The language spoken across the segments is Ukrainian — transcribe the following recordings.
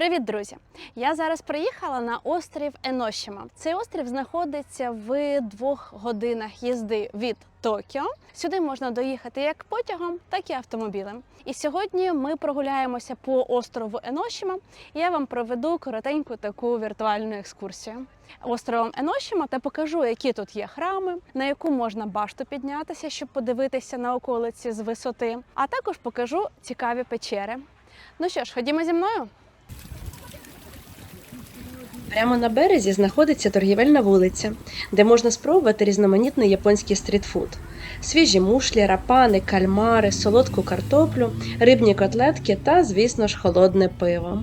Привіт, друзі! Я зараз приїхала на острів Еношіма. Цей острів знаходиться в двох годинах їзди від Токіо. Сюди можна доїхати як потягом, так і автомобілем. І сьогодні ми прогуляємося по острову Еношіма. Я вам проведу коротеньку таку віртуальну екскурсію островом Еношіма та покажу, які тут є храми, на яку можна башту піднятися, щоб подивитися на околиці з висоти. А також покажу цікаві печери. Ну що ж, ходімо зі мною. Прямо на березі знаходиться торгівельна вулиця, де можна спробувати різноманітний японський стрітфуд: свіжі мушлі, рапани, кальмари, солодку картоплю, рибні котлетки та, звісно ж, холодне пиво.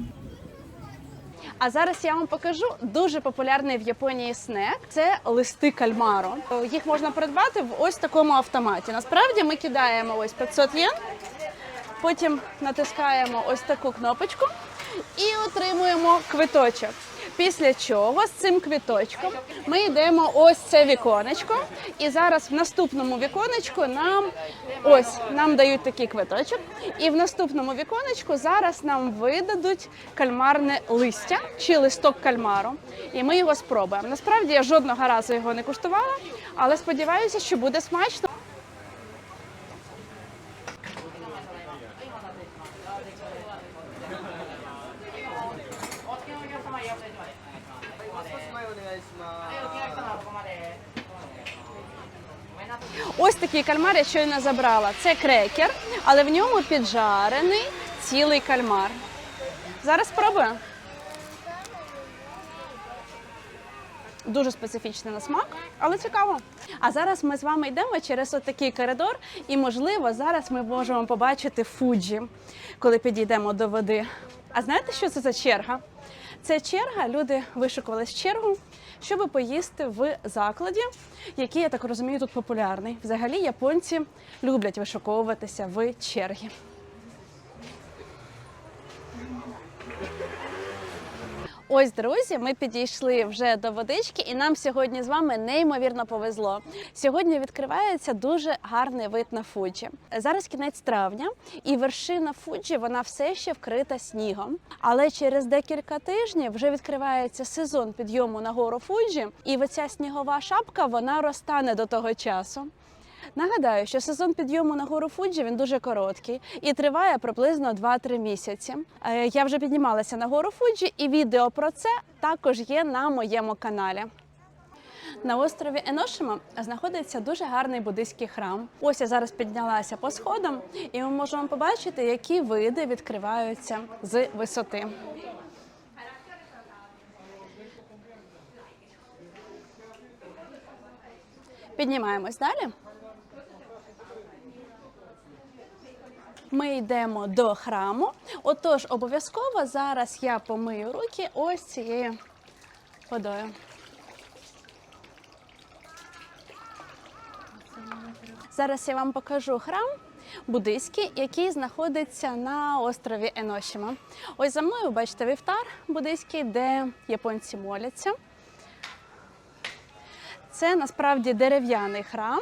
А зараз я вам покажу дуже популярний в Японії снек. Це листи кальмару. Їх можна придбати в ось такому автоматі. Насправді ми кидаємо ось 500 єн, потім натискаємо ось таку кнопочку і отримуємо квиточок. Після чого з цим квиточком ми йдемо ось це віконечко, і зараз в наступному віконечку нам ось нам дають такий квиточок, і в наступному віконечку зараз нам видадуть кальмарне листя чи листок кальмару. І ми його спробуємо. Насправді я жодного разу його не куштувала, але сподіваюся, що буде смачно. Ось такий кальмар я щойно забрала. Це крекер, але в ньому піджарений цілий кальмар. Зараз спробую. Дуже специфічний на смак, але цікаво. А зараз ми з вами йдемо через отакий коридор, і можливо зараз ми можемо побачити Фуджі, коли підійдемо до води. А знаєте, що це за черга? Це черга, люди вишукувались чергу, щоб поїсти в закладі, який, я так розумію, тут популярний. Взагалі японці люблять вишуковуватися в черги. Ось, друзі, ми підійшли вже до водички, і нам сьогодні з вами неймовірно повезло. Сьогодні відкривається дуже гарний вид на Фуджі. Зараз кінець травня, і вершина Фуджі вона все ще вкрита снігом. Але через декілька тижнів вже відкривається сезон підйому на гору Фуджі, і оця снігова шапка вона розтане до того часу. Нагадаю, що сезон підйому на гору Фуджі він дуже короткий і триває приблизно 2-3 місяці. Е, Я вже піднімалася на гору Фуджі, і відео про це також є на моєму каналі. На острові Еношима знаходиться дуже гарний буддийський храм. Ось я зараз піднялася по сходам, і ми можемо побачити, які види відкриваються з висоти. Піднімаємось далі. Ми йдемо до храму. Отож, обов'язково зараз я помию руки ось цією водою. Зараз я вам покажу храм буддийський, який знаходиться на острові Еношіма. Ось за мною бачите вівтар буддийський, де японці моляться. Це насправді дерев'яний храм.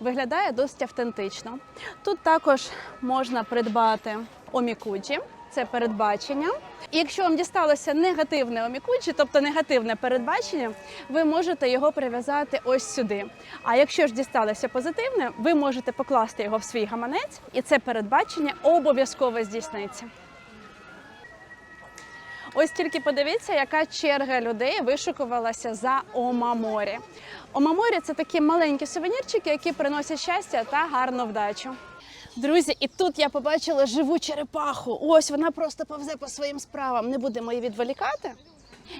Виглядає досить автентично. Тут також можна придбати омікуджі, це передбачення. І якщо вам дісталося негативне омікуджі, тобто негативне передбачення, ви можете його прив'язати ось сюди. А якщо ж дісталося позитивне, ви можете покласти його в свій гаманець, і це передбачення обов'язково здійсниться. Ось тільки подивіться, яка черга людей вишукувалася за омаморі. Омаморі це такі маленькі сувенірчики, які приносять щастя та гарну вдачу. Друзі, і тут я побачила живу черепаху. Ось вона просто повзе по своїм справам. Не будемо її відволікати.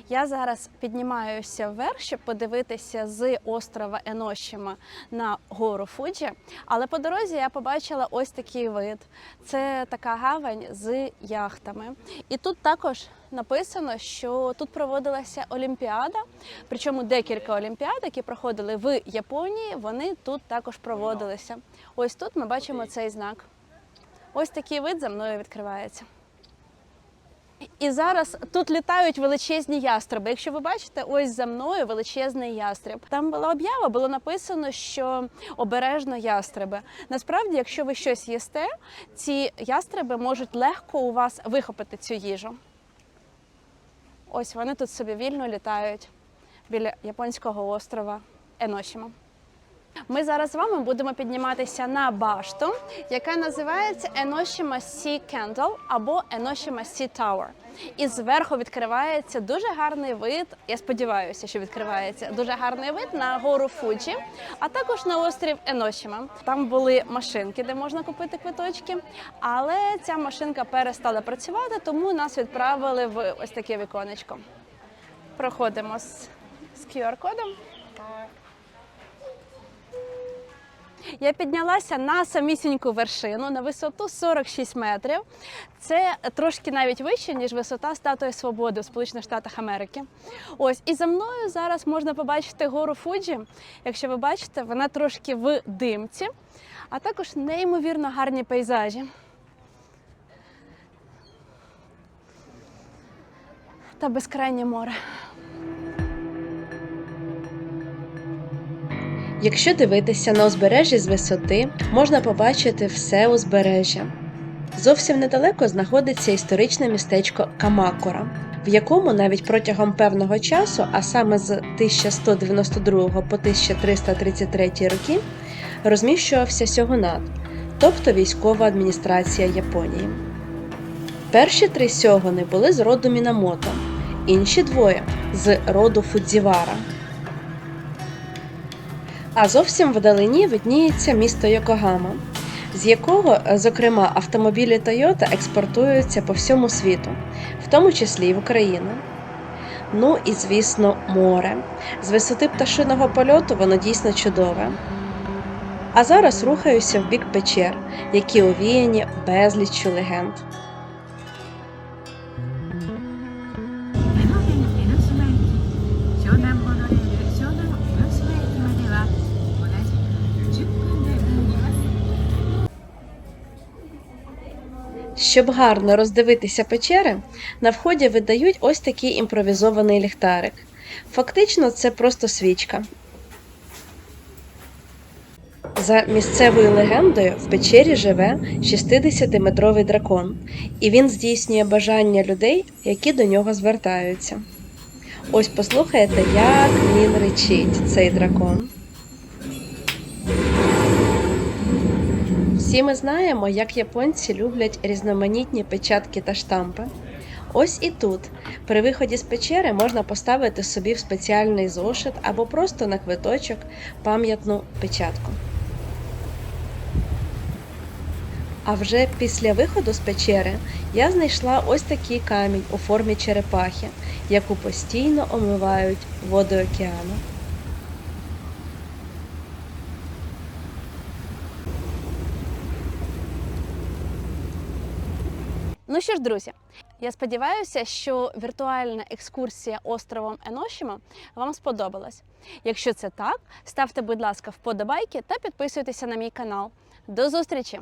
Я зараз піднімаюся вверх, щоб подивитися з острова Еношіма на гору Фуджі. Але по дорозі я побачила ось такий вид. Це така гавань з яхтами. І тут також написано, що тут проводилася Олімпіада. Причому декілька олімпіад, які проходили в Японії, вони тут також проводилися. Ось тут ми бачимо цей знак. Ось такий вид за мною відкривається. І зараз тут літають величезні ястреби. Якщо ви бачите, ось за мною величезний ястреб. Там була об'ява, було написано, що обережно ястреби. Насправді, якщо ви щось їсте, ці ястреби можуть легко у вас вихопити цю їжу. Ось вони тут собі вільно літають біля японського острова Еношіма. Ми зараз з вами будемо підніматися на башту, яка називається Enoshima Sea Candle або Enoshima Sea Tower. І зверху відкривається дуже гарний вид. Я сподіваюся, що відкривається дуже гарний вид на гору Фуджі, а також на острів Еношіма. Там були машинки, де можна купити квиточки, але ця машинка перестала працювати, тому нас відправили в ось таке віконечко. Проходимо з, QR-кодом. Я піднялася на самісіньку вершину на висоту 46 метрів. Це трошки навіть вище, ніж висота статуї свободи в Сполучених Штатах Америки. Ось і за мною зараз можна побачити гору Фуджі. Якщо ви бачите, вона трошки в димці, а також неймовірно гарні пейзажі. Та безкрайнє море. Якщо дивитися на узбережжя з висоти, можна побачити все узбережжя. Зовсім недалеко знаходиться історичне містечко Камакора, в якому навіть протягом певного часу, а саме з 1192 по 1333 роки, розміщувався сьогунат, тобто військова адміністрація Японії. Перші три сьогуни були з роду Мінамото, інші двоє з роду Фудзівара. А зовсім вдалині видніється місто Йокогама, з якого, зокрема, автомобілі Toyota експортуються по всьому світу, в тому числі й в Україну. Ну і, звісно, море. З висоти пташиного польоту воно дійсно чудове. А зараз рухаюся в бік печер, які овіяні безліччю легенд. Щоб гарно роздивитися печери, на вході видають ось такий імпровізований ліхтарик. Фактично, це просто свічка. За місцевою легендою, в печері живе 60-метровий дракон, і він здійснює бажання людей, які до нього звертаються. Ось послухайте, як він речить, цей дракон. Всі ми знаємо, як японці люблять різноманітні печатки та штампи. Ось і тут, при виході з печери, можна поставити собі в спеціальний зошит або просто на квиточок пам'ятну печатку. А вже після виходу з печери я знайшла ось такий камінь у формі черепахи, яку постійно омивають води океану. Ну що ж, друзі, я сподіваюся, що віртуальна екскурсія островом Еношіма вам сподобалась. Якщо це так, ставте, будь ласка, вподобайки та підписуйтеся на мій канал. До зустрічі!